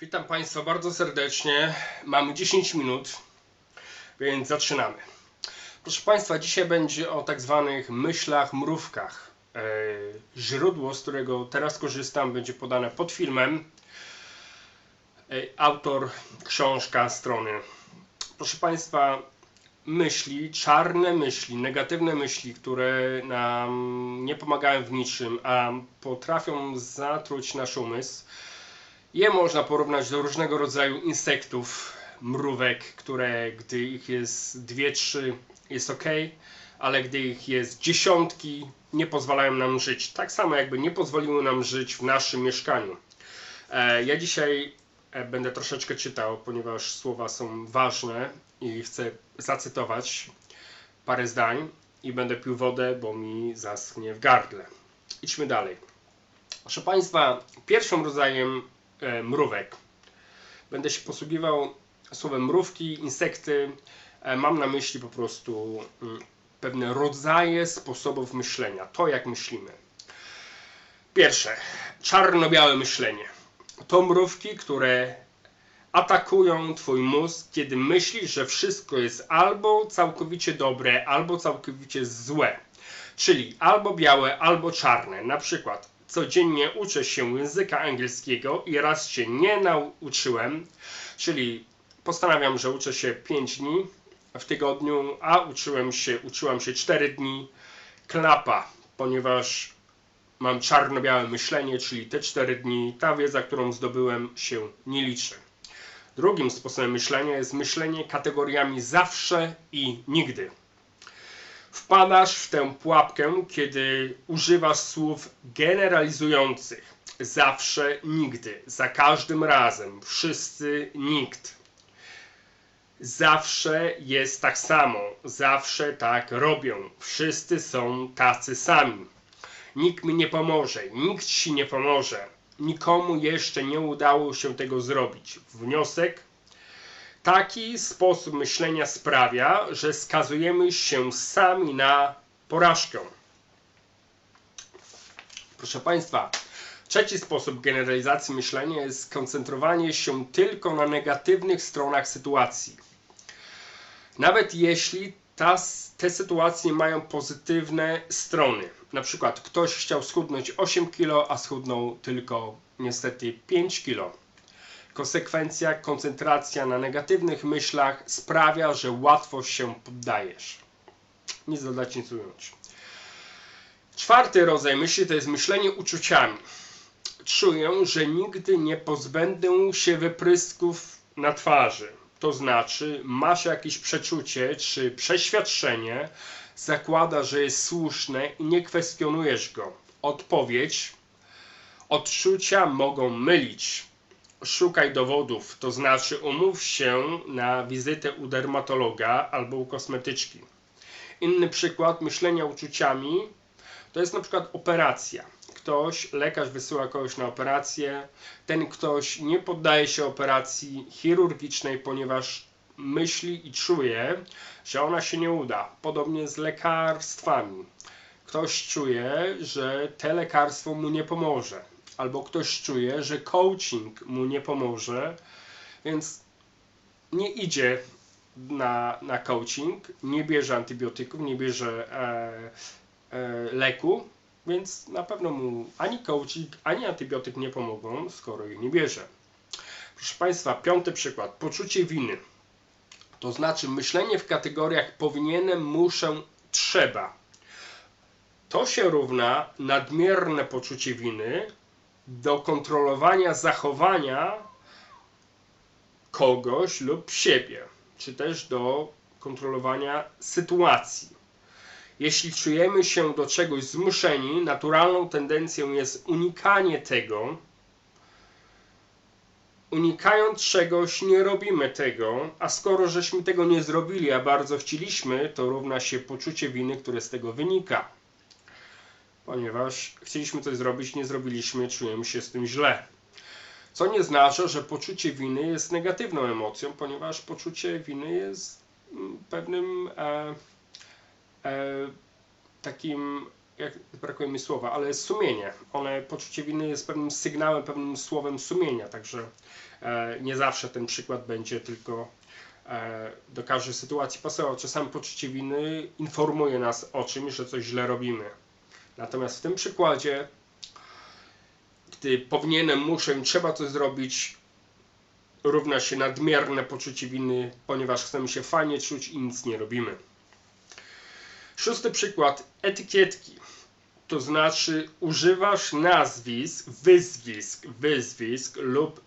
Witam Państwa bardzo serdecznie. Mamy 10 minut, więc zaczynamy. Proszę Państwa, dzisiaj będzie o tak zwanych myślach, mrówkach. E, Źródło, z którego teraz korzystam, będzie podane pod filmem. E, Autor, książka, strony. Proszę Państwa, myśli, czarne myśli, negatywne myśli, które nam nie pomagają w niczym, a potrafią zatruć nasz umysł. Je można porównać do różnego rodzaju insektów, mrówek, które gdy ich jest dwie, trzy jest ok, ale gdy ich jest dziesiątki, nie pozwalają nam żyć. Tak samo jakby nie pozwoliły nam żyć w naszym mieszkaniu. E, ja dzisiaj będę troszeczkę czytał, ponieważ słowa są ważne i chcę zacytować parę zdań i będę pił wodę, bo mi zaschnie w gardle. Idźmy dalej. Proszę Państwa, pierwszym rodzajem e, mrówek będę się posługiwał słowem mrówki, insekty. E, mam na myśli po prostu mm, pewne rodzaje sposobów myślenia, to jak myślimy. Pierwsze, czarno-białe myślenie. To mrówki, które atakują Twój mózg, kiedy myślisz, że wszystko jest albo całkowicie dobre, albo całkowicie złe. Czyli albo białe, albo czarne. Na przykład codziennie uczę się języka angielskiego i raz się nie nauczyłem, czyli postanawiam, że uczę się 5 dni w tygodniu, a uczyłem się, uczyłam się 4 dni. Klapa, ponieważ mam czarno-białe myślenie, czyli te 4 dni, ta wiedza, którą zdobyłem się nie liczy. Drugim sposobem myślenia jest myślenie kategoriami zawsze i nigdy. Wpadasz w tę pułapkę, kiedy używasz słów generalizujących. Zawsze, nigdy, za każdym razem, wszyscy, nikt. Zawsze jest tak samo, zawsze tak robią, wszyscy są tacy sami. Nikt mi nie pomoże, nikt ci nie pomoże, nikomu jeszcze nie udało się tego zrobić. Wniosek? Taki sposób myślenia sprawia, że skazujemy się sami na porażkę. Proszę Państwa, trzeci sposób generalizacji myślenia jest skoncentrowanie się tylko na negatywnych stronach sytuacji. Nawet jeśli ta, te sytuacje mają pozytywne strony. Na przykład ktoś chciał schudnąć 8 kg, a schudnął tylko niestety 5 kg. Konsekwencja, koncentracja na negatywnych myślach sprawia, że łatwo się poddajesz. Nic dodać, nic ująć. Czwarty rodzaj myśli to jest myślenie uczuciami. Czuję, że nigdy nie pozbędę się wyprysków na twarzy. To znaczy, masz jakieś przeczucie czy przeświadczenie, zakłada, że jest słuszne i nie kwestionujesz go. Odpowiedź: Odczucia mogą mylić. Szukaj dowodów, to znaczy umów się na wizytę u dermatologa albo u kosmetyczki. Inny przykład myślenia uczuciami to jest na przykład operacja. Ktoś, lekarz wysyła kogoś na operację, ten ktoś nie poddaje się operacji chirurgicznej, ponieważ myśli i czuje, że ona się nie uda. Podobnie z lekarstwami. Ktoś czuje, że te lekarstwo mu nie pomoże, albo ktoś czuje, że coaching mu nie pomoże, więc nie idzie na, na coaching, nie bierze antybiotyków, nie bierze e, e, leku, więc na pewno mu ani coaching, ani antybiotyk nie pomogą, skoro ich nie bierze. Proszę Państwa, piąty przykład. Poczucie winy. To znaczy myślenie w kategoriach powinienem, muszę, trzeba. To się równa nadmierne poczucie winy do kontrolowania zachowania kogoś lub siebie, czy też do kontrolowania sytuacji. Jeśli czujemy się do czegoś zmuszeni, naturalną tendencją jest unikanie tego. Unikając czegoś, nie robimy tego, a skoro żeśmy tego nie zrobili, a bardzo chcieliśmy, to równa się poczucie winy, które z tego wynika. Ponieważ chcieliśmy coś zrobić, nie zrobiliśmy, czujemy się z tym źle. Co nie znaczy, że poczucie winy jest negatywną emocją, ponieważ poczucie winy jest mm, pewnym e, takim jak brakuje mi słowa, ale sumienie. One, poczucie winy jest pewnym sygnałem, pewnym słowem sumienia, także e, nie zawsze ten przykład będzie tylko e, do każdej sytuacji pasował. Czasami poczucie winy informuje nas o czymś, że coś źle robimy. Natomiast w tym przykładzie, gdy powinienem, muszę, trzeba coś zrobić, równa się nadmierne poczucie winy, ponieważ chcemy się fajnie czuć i nic nie robimy. Szósty przykład. Etykietki. To znaczy używasz nazwisk, wyzwisk, wyzwisk lub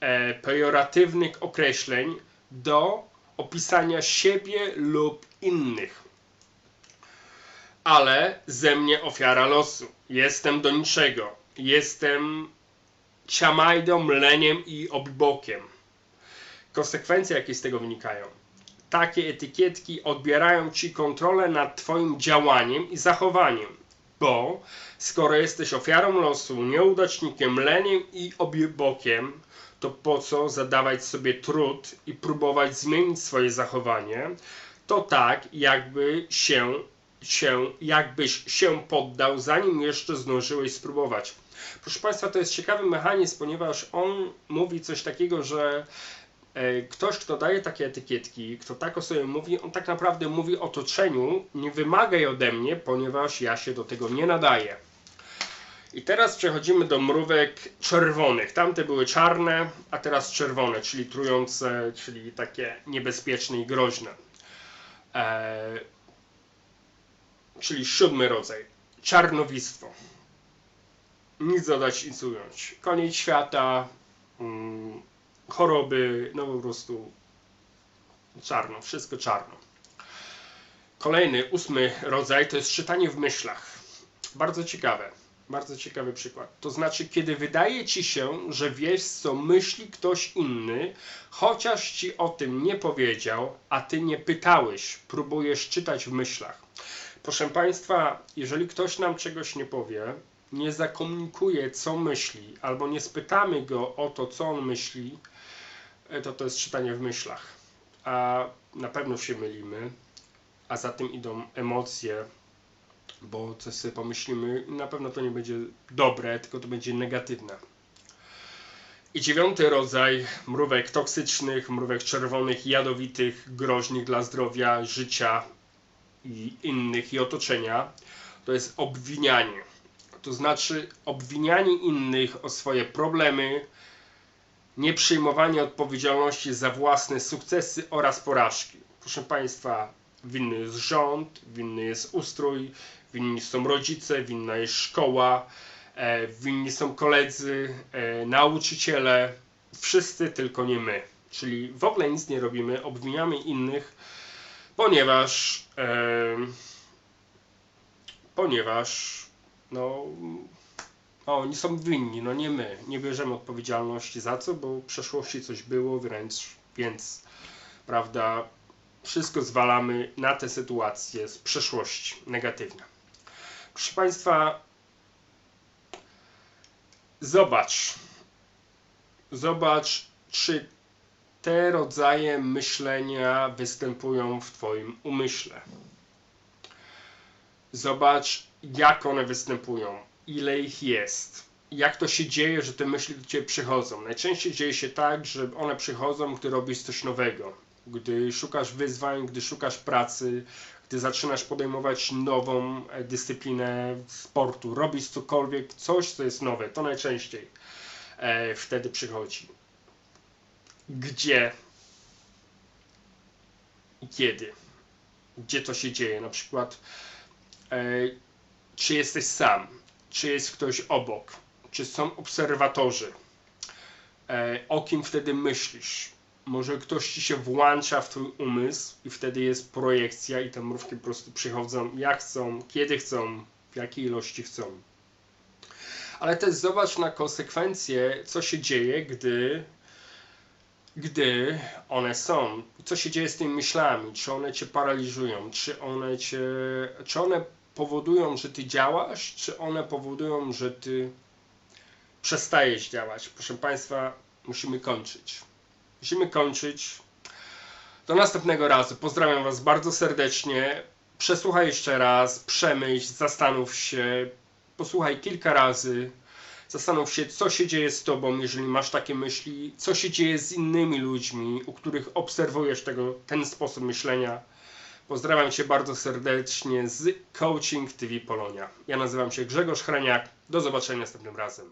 e, pejoratywnych określeń do opisania siebie lub innych. Ale ze mnie ofiara losu. Jestem do niczego. Jestem ciamajdą, leniem i obibokiem. Konsekwencje, jakie z tego wynikają. Takie etykietki odbierają ci kontrolę nad twoim działaniem i zachowaniem. Bo skoro jesteś ofiarą losu, nieudacznikiem, leniem i obibokiem, to po co zadawać sobie trud i próbować zmienić swoje zachowanie? To tak, jakby się, się, jakbyś się poddał, zanim jeszcze zdążyłeś spróbować. Proszę Państwa, to jest ciekawy mechanizm, ponieważ on mówi coś takiego, że ktoś, kto daje takie etykietki, kto tak o sobie mówi, on tak naprawdę mówi otoczeniu, nie wymagaj ode mnie, ponieważ ja się do tego nie nadaję. I teraz przechodzimy do mrówek czerwonych. Tamte były czarne, a teraz czerwone, czyli trujące, czyli takie niebezpieczne i groźne. E, czyli siódmy rodzaj. Czarnowictwo. Nic dodać, nic ująć. Koniec świata, mm, choroby, no po prostu czarno, wszystko czarno. Kolejny, ósmy rodzaj to jest czytanie w myślach. Bardzo ciekawe. Bardzo ciekawy przykład. To znaczy, kiedy wydaje ci się, że wiesz, co myśli ktoś inny, chociaż ci o tym nie powiedział, a ty nie pytałeś, próbujesz czytać w myślach. Proszę Państwa, jeżeli ktoś nam czegoś nie powie, nie zakomunikuje, co myśli, albo nie spytamy go o to, co on myśli, to to jest czytanie w myślach. A na pewno się mylimy, a za tym idą emocje, bo coś sobie pomyślimy, na pewno to nie będzie dobre, tylko to będzie negatywne. I dziewiąty rodzaj mrówek toksycznych, mrówek czerwonych, jadowitych, groźnych dla zdrowia, życia i innych i otoczenia, to jest obwinianie. To znaczy obwinianie innych o swoje problemy, nieprzyjmowanie odpowiedzialności za własne sukcesy oraz porażki. Proszę Państwa, winny jest rząd, winny jest ustrój, winni są rodzice, winna jest szkoła, e, winni są koledzy, e, nauczyciele, wszyscy tylko nie my. Czyli w ogóle nic nie robimy, obwiniamy innych, ponieważ e, ponieważ no, no oni są winni, no nie my. Nie bierzemy odpowiedzialności za co, bo w przeszłości coś było, wręcz więc prawda, wszystko zwalamy na te sytuacje z przeszłości negatywne. Proszę Państwa, zobacz, zobacz, czy te rodzaje myślenia występują w Twoim umyśle. Zobacz, jak one występują, ile ich jest. Jak to się dzieje, że te myśli do Ciebie przychodzą? Najczęściej dzieje się tak, że one przychodzą, gdy robisz coś nowego, gdy szukasz wyzwań, gdy szukasz pracy, gdy zaczynasz podejmować nową e, dyscyplinę sportu, robisz cokolwiek, coś, co jest nowe, to najczęściej e, wtedy przychodzi. Gdzie i kiedy? Gdzie to się dzieje? Na przykład, e, czy jesteś sam? Czy jest ktoś obok? Czy są obserwatorzy? E, o kim wtedy myślisz? Może ktoś ci się włącza w twój umysł i wtedy jest projekcja i te mrówki po prostu przychodzą jak chcą, kiedy chcą, w jakiej ilości chcą. Ale też zobacz na konsekwencje, co się dzieje, gdy gdy one są. Co się dzieje z tymi myślami? Czy one cię paraliżują? Czy one cię, czy one powodują, że ty działasz? Czy one powodują, że ty przestajesz działać? Proszę Państwa, musimy kończyć. Musimy kończyć. Do następnego razu. Pozdrawiam Was bardzo serdecznie. Przesłuchaj jeszcze raz, przemyśl, zastanów się, posłuchaj kilka razy. Zastanów się, co się dzieje z tobą, jeżeli masz takie myśli, co się dzieje z innymi ludźmi, u których obserwujesz tego, ten sposób myślenia. Pozdrawiam Cię bardzo serdecznie z Coaching TV Polonia. Ja nazywam się Grzegorz Chreniak. Do zobaczenia następnym razem.